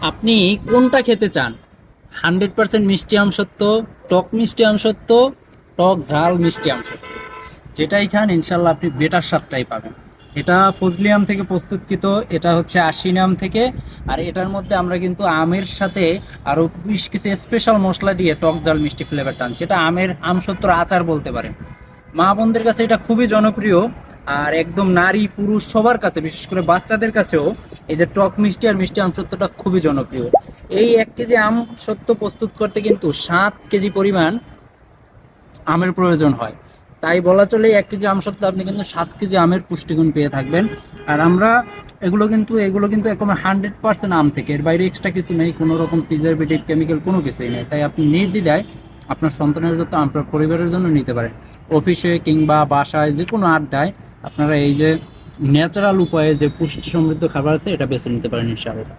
আপনি কোনটা খেতে চান? হান্ড্রেড পার্সেন্ট মিষ্টি আম আমসত্ব টক মিষ্টি আম আমসত্ব টক ঝাল মিষ্টি আম আমসত্ব যেটাই খান, ইনশাল্লাহ আপনি বেটার স্বাদটাই পাবেন। এটা ফজলি আম থেকে প্রস্তুতকৃত, এটা হচ্ছে আশিনাম থেকে, আর এটার মধ্যে আমরা কিন্তু আমের সাথে আরও বেশ কিছু স্পেশাল মশলা দিয়ে টক ঝাল মিষ্টি ফ্লেভার টানছি। এটা আমের আমসত্বর আচার বলতে পারেন। মা বোনদের কাছে এটা খুবই জনপ্রিয়। আর একদম নারী পুরুষ সবার কাছে, বিশেষ করে বাচ্চাদের কাছেও এই যে টক মিষ্টি আর মিষ্টি আমসত্বটা খুবই জনপ্রিয়। এই এক কেজি আম সত্য প্রস্তুত করতে কিন্তু সাত কেজি পরিমাণ আমের প্রয়োজন হয়। তাই বলা চলে এক কেজি আম সত্ত্বে আপনি কিন্তু সাত কেজি আমের পুষ্টিগুণ পেয়ে থাকবেন। আর আমরা এগুলো কিন্তু এগুলো কিন্তু একদম হান্ড্রেড পার্সেন্ট আম থেকে, এর বাইরে এক্সট্রা কিছু নেই, কোনো রকম প্রিজারভেটিভ কেমিক্যাল কোনো কিছুই নেই। তাই আপনি নির্দ্বিধায় আপনার সন্তানের জন্য আপনার পরিবারের জন্য নিতে পারেন। অফিসে কিংবা বাসায় যে কোনো আড্ডায় আপনারা এই যে ন্যাচারাল উপায়ে যে পুষ্টি সমৃদ্ধ খাবার আছে, এটা বেছে নিতে পারেন ইনশাআল্লাহ।